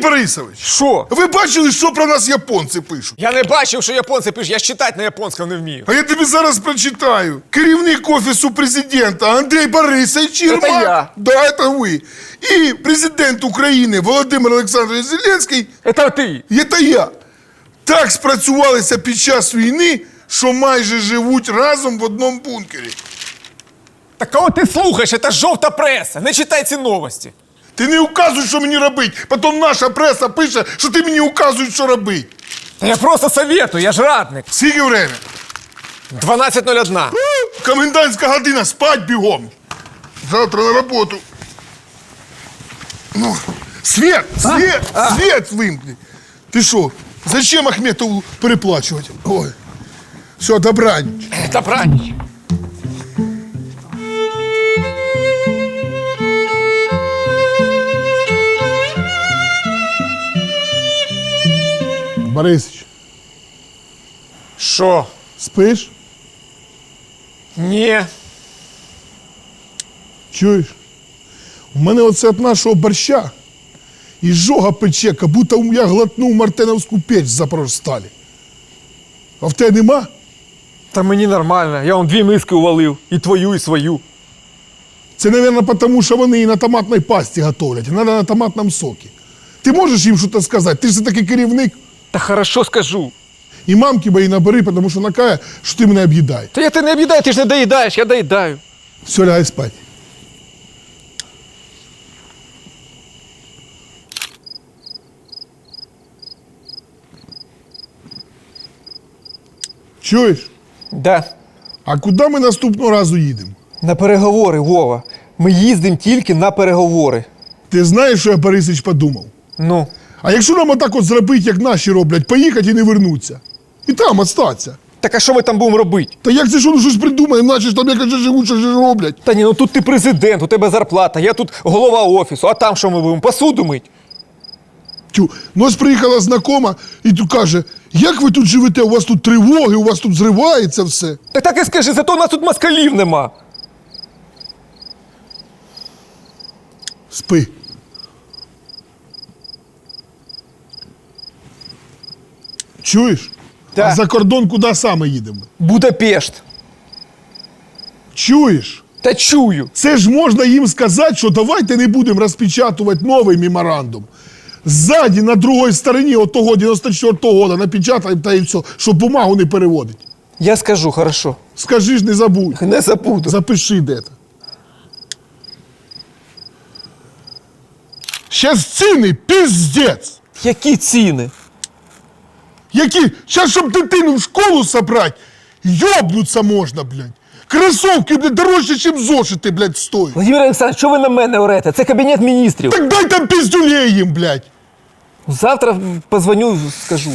Борисович, Що? ви бачили, що про нас японці пишуть? Я не бачив, що японці пишуть, я ж читати на японському не вмію. А я тобі зараз прочитаю. Керівник офісу президента Андрій Борисович Єрмак. Это я. Да, это ви. І президент України Володимир Олександрович Зеленський. Це ти. Це я. Так спрацювалися під час війни, що майже живуть разом в одному бункері. Так кого ти слухаєш? Це жовта преса. Не читай ці новості. Ти не указуй, що мені робити. Потім наша преса пише, що ти мені указуєш, що робити. Та я просто советую, я ж радник. Скільки время? 12.01. Комендантська година, спать бігом. Завтра на роботу. Ну, свет, свет, свет вимкни. Ти що, зачем Ахметову переплачувати? Ой. Все, добраніч. Та Борисич, Що? спиш? Ні. Чуєш? У мене оце від нашого борща і жога пече, як будто я глотнув мартеновську печ з Запорожсталі. А в тебе нема? Та мені нормально. Я вон дві миски увалив. І твою, і свою. Це, мабуть, тому, що вони і на томатній пасті готовлять, і треба на томатному сокі. Ти можеш їм щось сказати? Ти ж все-таки керівник. Та хорошо скажу. І мамки бої набери, тому що накає, що ти мене об'їдаєш. Та я тебе не об'їдаю, ти ж не доїдаєш, я доїдаю. Все, лягай спати. Чуєш? Да. А куди ми наступного разу їдемо? На переговори, Вова. Ми їздимо тільки на переговори. Ти знаєш, що я Борисич подумав? Ну. А якщо нам отак от зробити, як наші роблять, поїхати і не вернуться? І там остаться. Так а що ми там будемо робити? Та як це що ну щось придумаємо, наче ж там якось же живуть, що ж роблять? Та ні, ну тут ти президент, у тебе зарплата, я тут голова офісу, а там що ми будемо? Посуду мить? Тю, ну ось приїхала знакома і тут каже: як ви тут живете? У вас тут тривоги, у вас тут зривається все. Так так і скажи, зато у нас тут москалів нема. Спи. Чуєш? Так. А за кордон куди саме їдемо? Будапешт. Чуєш? Та чую. Це ж можна їм сказати, що давайте не будемо розпечатувати новий меморандум. Ззаді, на другій стороні отого 94-го года напечатаємо та і все, щоб бумагу не переводить. Я скажу, хорошо. Скажи ж, не забудь. Не забуду. Запиши де-то. Щас ціни піздець. Які ціни? Які? Щас, щоб дитину в школу собрать, йобнуться можна, блядь. Кросовки, блядь, дорожче, ніж зошити, блядь, стоять. Владимир Олександрович, що ви на мене орете? Це кабінет міністрів. Так дай там піздюлей їм, блядь. Завтра позвоню, скажу.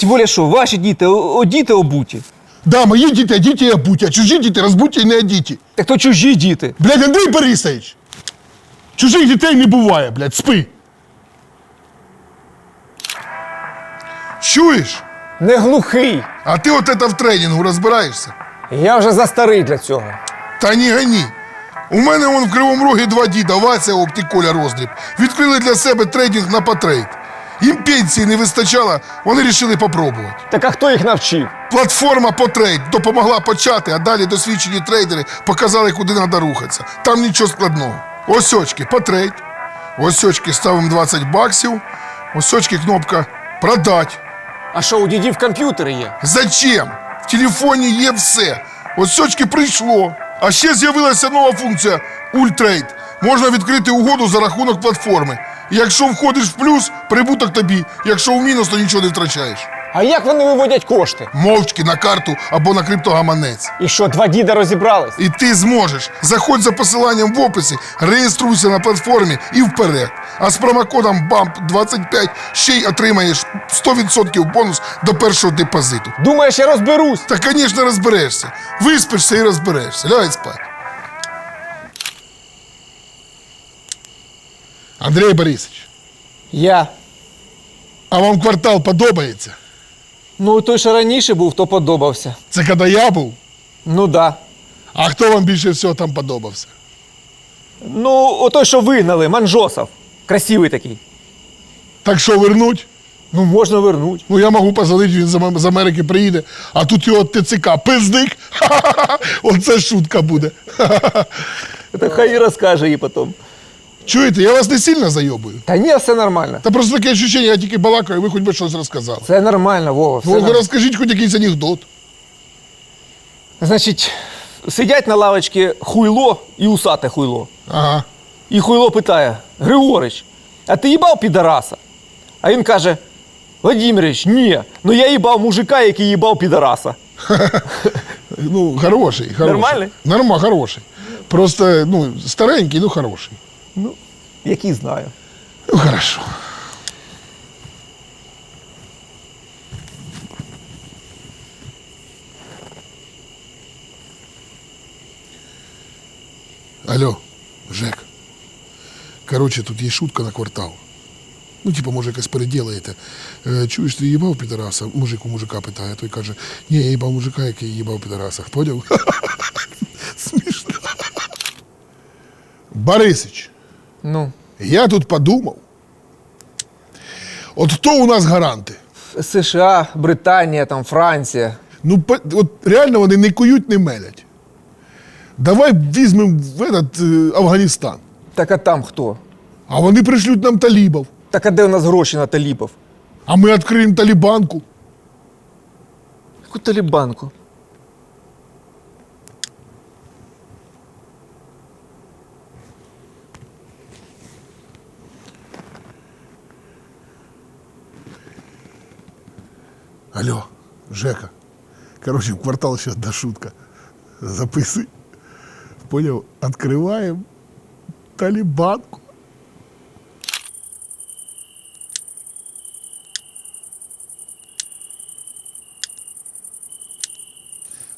Тим більше, що ваші діти, о- о, обуті. Да, мої діти, діти обуті, а чужі діти розбуті і не одіті. Так то чужі діти. Блядь, Андрій Борисович, чужих дітей не буває, блядь, спи. Чуєш? Не глухий. А ти от это в тренінгу розбираєшся? Я вже застарий для цього. Та ні гані. У мене вон в Кривому Рогі два діда, Вася Опт Коля Роздріб. Відкрили для себе трейдинг на потрейд. Їм пенсії не вистачало, вони вирішили попробувати. Так а хто їх навчив? Платформа потрейд допомогла почати, а далі досвідчені трейдери показали, куди треба рухатися. Там нічого складного. Ось очки потрейд. Ось очки ставимо 20 баксів. Ось очки кнопка продать. А що, у дідів комп'ютери є? Зачем? В телефоні є все. Ось прийшло. А ще з'явилася нова функція Ультрейд. Можна відкрити угоду за рахунок платформи. Якщо входиш в плюс, прибуток тобі. Якщо в мінус, то нічого не втрачаєш. А як вони виводять кошти? Мовчки на карту або на криптогаманець. І що, два діда розібрались? І ти зможеш. Заходь за посиланням в описі, реєструйся на платформі і вперед. А з промокодом BUMP25 ще й отримаєш 100% бонус до першого депозиту. Думаєш, я розберусь? Та, звісно, розберешся. Виспишся і розберешся. Лягай спать. Андрій Борисович, Я. а вам квартал подобається? Ну, той, що раніше був, то подобався. Це коли я був? Ну да. А хто вам більше всього там подобався? Ну, отой, що вигнали, Манжосов. Красивий такий. Так що вернуть? Ну, можна вернуть. Ну я можу позвонити, він з Ам- з Америки приїде, а тут його ТЦК, пиздик. Ха-ха-ха. Оце шутка буде. Ха-ха-ха. Та хай і розкаже їй потім. Чуєте, я вас не сильно зайобую. Та ні, все нормально. Та просто таке відчуття, я тільки балакаю, ви хоч би щось розказали. Це нормально, Вова. Все Ну, нормально. розкажіть хоч якийсь анекдот. Значить, сидять на лавочці хуйло і усате хуйло. Ага. І хуйло питає: Григорич, а ти їбав підараса? А він каже: Владимирович, ні, ну я їбав мужика, який їбав підараса. Ну, хороший, хороший. Нормальний? Норма, хороший. Просто, ну, старенький, ну хороший. Ну, який знаю. Ну, хорошо. Алло, Жек. Короче, тут є шутка на квартал. Ну, типа, може, якось переділаєте. Е, чуєш, ти їбав підараса? Мужик у мужика питає, той каже, ні, я їбав мужика, який їбав підараса. Поняв? Смішно. Борисич, Ну, я тут подумав. От хто у нас гаранти? США, Британія, там, Франція. Ну, от реально вони не кують, не мелять. Давай візьмемо в этот, е, Афганістан. Так а там хто? А вони пришлють нам талібів. Так а де у нас гроші на талібів? А ми відкриємо талібанку. Яку талібанку? Алло, Жека. Короче, квартал сейчас одна шутка. Записывай. Понял? Открываем талибанку.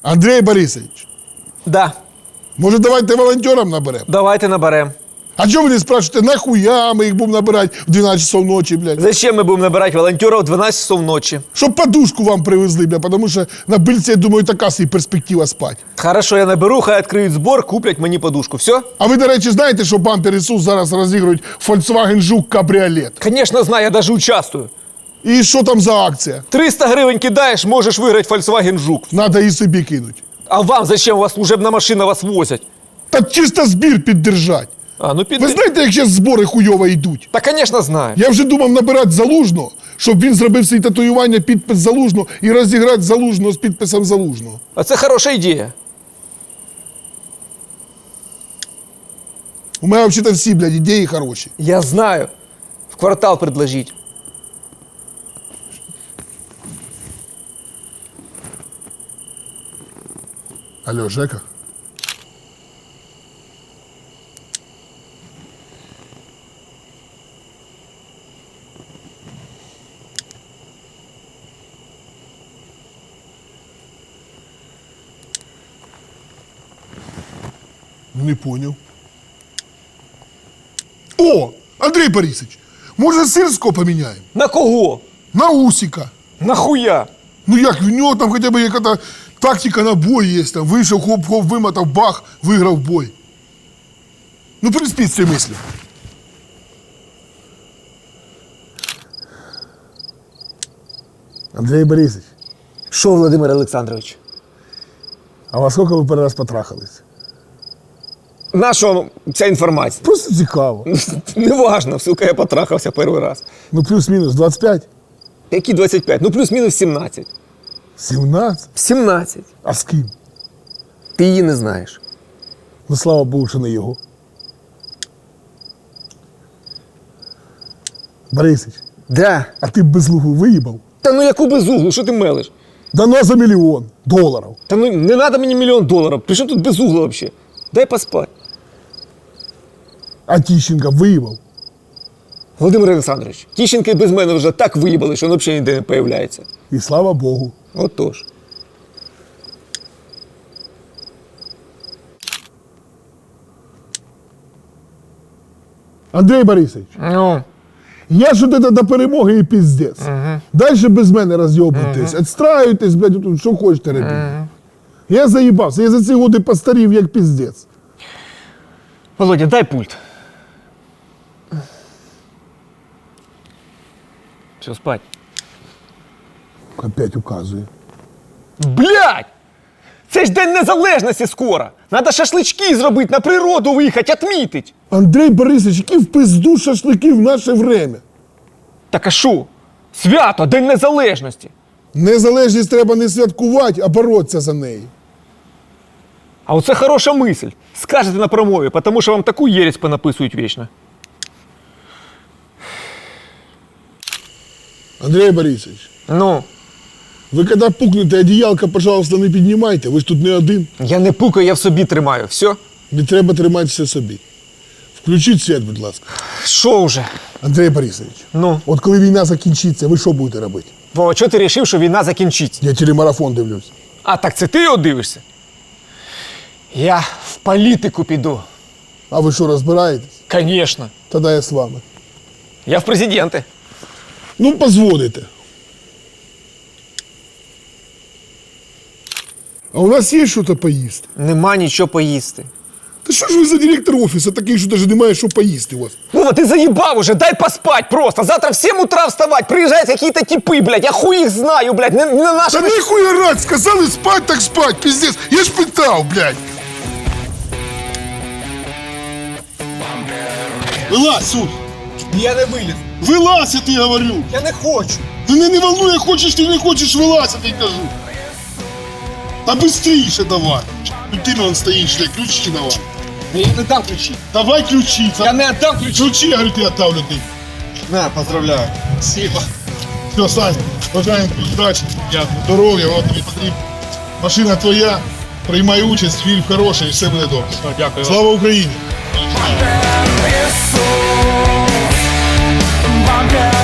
Андрей Борисович, Да, може давайте волонтерам наберемо? давайте наберемо. А чого ви не спрашиваєте, нахуя ми їх будемо набирати в 12 часов ночі, блядь? Зачем ми будемо набирати волонтерів в 12 часов ночі? Щоб подушку вам привезли, блядь, тому що на бильці, я думаю, така собі перспектива спати. Хорошо, я наберу, хай відкриють збор, куплять мені подушку. Все? А ви, до речі, знаєте, що бампер Ісус зараз розігрують Volkswagen Жук кабріолет? Конечно, знаю, я даже участвую. І що там за акція? 300 гривень кидаєш, можеш виграти Volkswagen Жук. Надо і собі кинуть. А вам зачем? У вас служебна машина вас возять. Та чисто збір піддержать. А, ну під... Ви знаєте, як зараз збори хуйово йдуть? Та, конечно, знаю. Я вже думав набирати залужного, щоб він зробив свої татуювання, підпис залужного і розіграти залужного з підписом залужного. А це хороша ідея. У мене взагалі всі, блядь, ідеї хороші. Я знаю. В квартал предложить. Алло, Жека. Не понял. О, Андрей Борисович, може сирського поміняємо? На кого? На Усика. Нахуя? Ну як, в нього там хоча б яка тактика на бой є, там вийшов, хоп-хоп, вимотав, бах, виграв бой. Ну, приспіть ці мислі. Андрій Борисович, Що, Владимир Олександрович? а во скільки ви перший раз потрахались? На що ця інформація? Просто цікаво. Неважно, сука, я потрахався перший раз. Ну, плюс-мінус 25, Які 25? Ну плюс-мінус 17. 17. 17. А з ким? Ти її не знаєш. Ну, слава Богу, що не його. Борисович, Да. а ти б безлугу виїбав? Та ну яку безуглу, що ти мелиш? Дано за мільйон доларів. Та ну не треба мені мільйон доларів. При чому тут безугло взагалі? Дай поспати. А Тіщенка виїбав. Володимир Олександрович, Тіщенки без мене вже так виїбали, що він взагалі ніде не появляється. І слава Богу. Отож. Андрій Борисович, Ну. я ж от это до перемоги і піздець. Дальше без мене розйобуйтесь. Отстраюйтесь, блядь, тут що хочете робити. Я заїбався, я за ці годи постарів як піздець. Володя, дай пульт. Все, спать. Опять указує. Блять! Це ж День Незалежності скоро! Надо шашлички зробити, на природу виїхати, отмітить. Андрей Борисович, які в пизду шашлики в наше время. Так а що? Свято, День Незалежності. Незалежність треба не святкувати, а боротися за неї. А оце хороша мисль. Скажете на промові, тому що вам таку єресь понаписують вічно. Андрей Борисович, Ну, ви коли пукнете одіялка, пожалуйста, не піднімайте. Ви ж тут не один. я не пукаю, я в собі тримаю. Все? Не треба триматися собі. Включіть світ, будь ласка. Що вже? Андрей Борисович, Ну, от коли війна закінчиться, ви що будете робити? Вова, чого ти вирішив, що війна закінчиться? Я телемарафон дивлюсь. А так це ти його дивишся? Я в політику піду. А ви що, розбираєтесь? Звісно. Тоді я з вами. Я в президенти. Ну, позвоните. А у нас є що-то поїсти? Нема нічого поїсти. Та що ж ви за директор офісу такий, що навіть немає що поїсти у вас? Вова, ти заїбав уже, дай поспать просто. Завтра в 7 утра вставать, приїжджають якісь типи, блядь, я хуй їх знаю, блядь, не, не на Та нашому... нихуя рать, сказали спать, так спать, пиздец. Я ж питав, блядь. Вилазь, суд. Я не виліз. Вилазь, я ти говорю. Я не хочу. Мене не волнує, хочеш ти не хочеш, вилазь, я тобі кажу. Та быстріше давай. Тут ти вон стоїш, шлях, ключі давай. Я не дам ключі. Давай ключі. Я не віддам ключі. Ключі, я говорю, ти оставлю ти. На, поздравляю. Спасибо. Все, Сань, бажаємо тобі удачі, дякую, здоров'я, воно тобі потрібно. Машина твоя, приймай участь, вір в хороше і все буде добре. Дякую. Слава Україні! Бампер